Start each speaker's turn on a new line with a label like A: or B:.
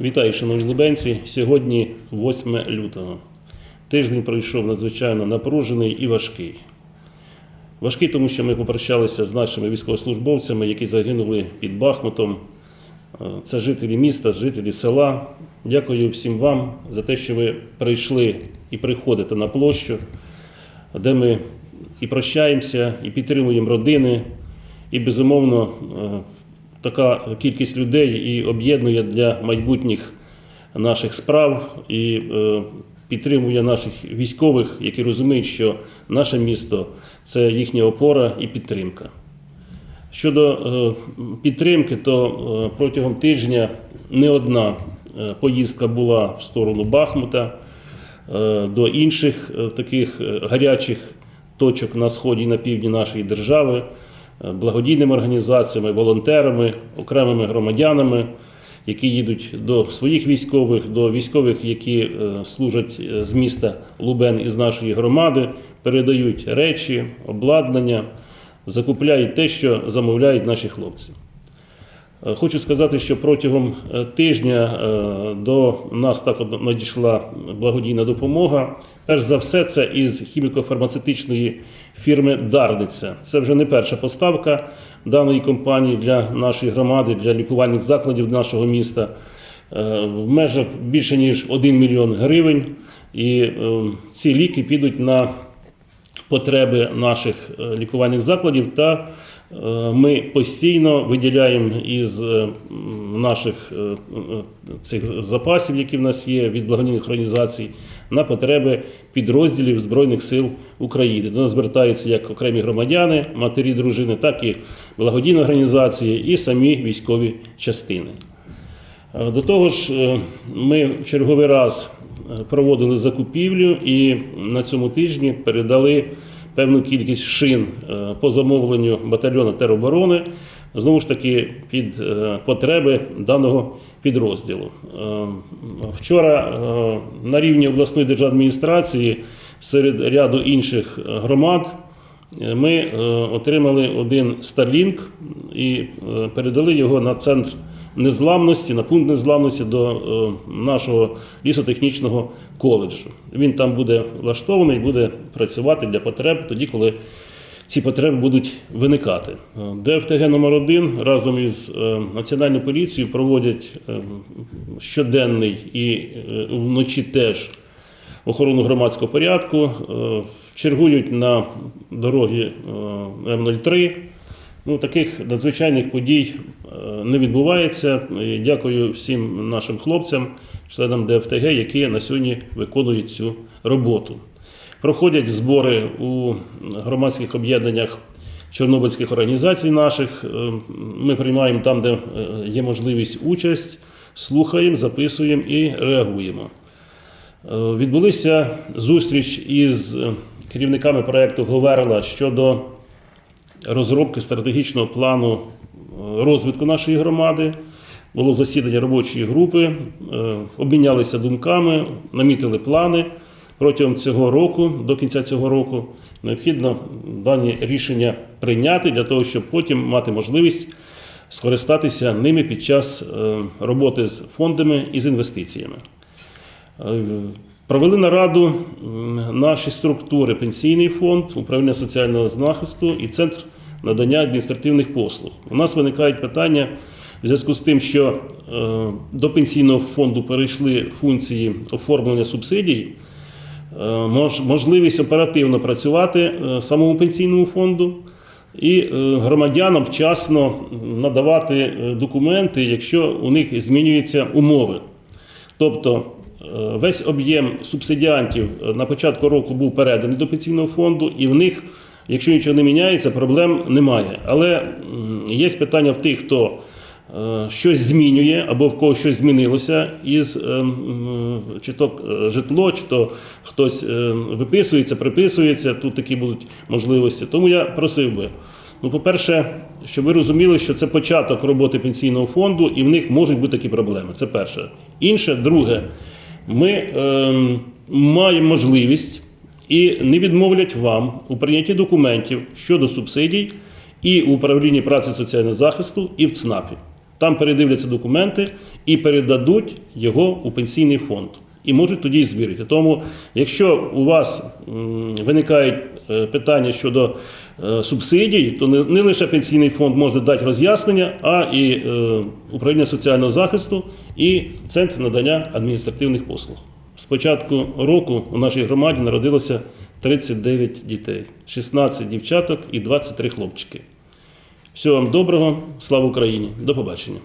A: Вітаю, шановні лубенці. Сьогодні 8 лютого. Тиждень пройшов надзвичайно напружений і важкий. Важкий, тому що ми попрощалися з нашими військовослужбовцями, які загинули під Бахмутом. Е, Це жителі міста, жителі села. Дякую всім вам за те, що ви прийшли і приходите на площу, де ми і прощаємося, і підтримуємо родини, і безумовно е, така кількість людей і об'єднує для майбутніх наших справ і е, підтримує наших військових, які розуміють, що наше місто це їхня опора і підтримка. Щодо е, підтримки, то е, протягом тижня не одна поїздка була в сторону Бахмута до інших таких гарячих точок на сході і на півдні нашої держави, благодійними організаціями, волонтерами, окремими громадянами, які їдуть до своїх військових, до військових, які е, служать е, з міста Лубен із нашої громади, передають речі, обладнання закупляють те, що замовляють наші хлопці. Е, Хочу сказати, що протягом е, тижня е, до нас так надійшла благодійна допомога. Перш за все, це із хіміко-фармацевтичної фірми Дарниця. Це вже не перша поставка даної компанії для нашої громади, для лікувальних закладів нашого міста. В межах більше ніж 1 мільйон гривень. І ці ліки підуть на потреби наших лікувальних закладів, та ми постійно виділяємо із е, наших е, е, цих запасів, які в нас є від благодійних організацій, на потреби підрозділів Збройних сил України. До нас звертаються як окремі громадяни, матері, дружини, так і благодійні організації і самі військові частини. Е, До того ж, е, ми в черговий раз е, проводили закупівлю і на цьому тижні передали певну кількість шин е, по замовленню батальйону тероборони, знову ж таки під е, потреби даного підрозділу. Е, Вчора на рівні обласної державної адміністрації серед ряду інших громад Ми отримали один Starlink і передали його на центр незламності, на пункт незламності до е, нашого лісотехнічного коледжу. Він там буде влаштований, буде працювати для потреб тоді, коли ці потреби будуть виникати. Е, ДФТГ номер 1 разом із е, Національною поліцією проводять щоденний і вночі теж охорону громадського порядку, чергують на дорогі е, М03. Ну, таких надзвичайних подій е, не відбувається. Дякую всім нашим хлопцям, членам ДФТГ, які на сьогодні виконують цю роботу. Проходять збори у громадських об'єднаннях чорнобильських організацій наших. Е, Ми приймаємо там, де е, є можливість участь, слухаємо, записуємо і реагуємо. Відбулися зустріч із керівниками проєкту Говерла щодо розробки стратегічного плану е, розвитку нашої громади. Було засідання робочої групи, е, обмінялися думками, намітили плани протягом цього року, до кінця цього року. Необхідно дані рішення прийняти для того, щоб потім мати можливість скористатися ними під час е, роботи з фондами і з інвестиціями. Е, Провели нараду наші структури: Пенсійний фонд, управління соціального захисту і центр надання адміністративних послуг. У нас виникають питання в зв'язку з тим, що е, до пенсійного фонду перейшли функції оформлення субсидій, е, можливість оперативно працювати самому пенсійному фонду. І громадянам вчасно надавати документи, якщо у них змінюються умови. Тобто весь об'єм субсидіантів е, на початку року був переданий до пенсійного фонду, і в них, якщо нічого не міняється, проблем немає. Але є питання в тих, хто е, щось змінює або в кого щось змінилося із е, чи то е, житло, чи то хтось е, виписується, приписується. Тут такі будуть можливості. Тому я просив би. Ну, по-перше, щоб ви розуміли, що це початок роботи пенсійного фонду, і в них можуть бути такі проблеми. Це перше. Інше, друге, ми ем, маємо можливість і не відмовлять вам у прийнятті документів щодо субсидій і у управлінні праці соціального захисту, і в ЦНАПі. Там передивляться документи і передадуть його у пенсійний фонд. І можуть тоді звірити. Тому, якщо у вас виникають е, питання щодо е, субсидій, то не, не лише пенсійний фонд може дати роз'яснення, а і е, управління соціального захисту і центр надання адміністративних послуг. З початку року у нашій громаді народилося 39 дітей, 16 дівчаток і 23 хлопчики. Всього вам доброго, слава Україні! До побачення!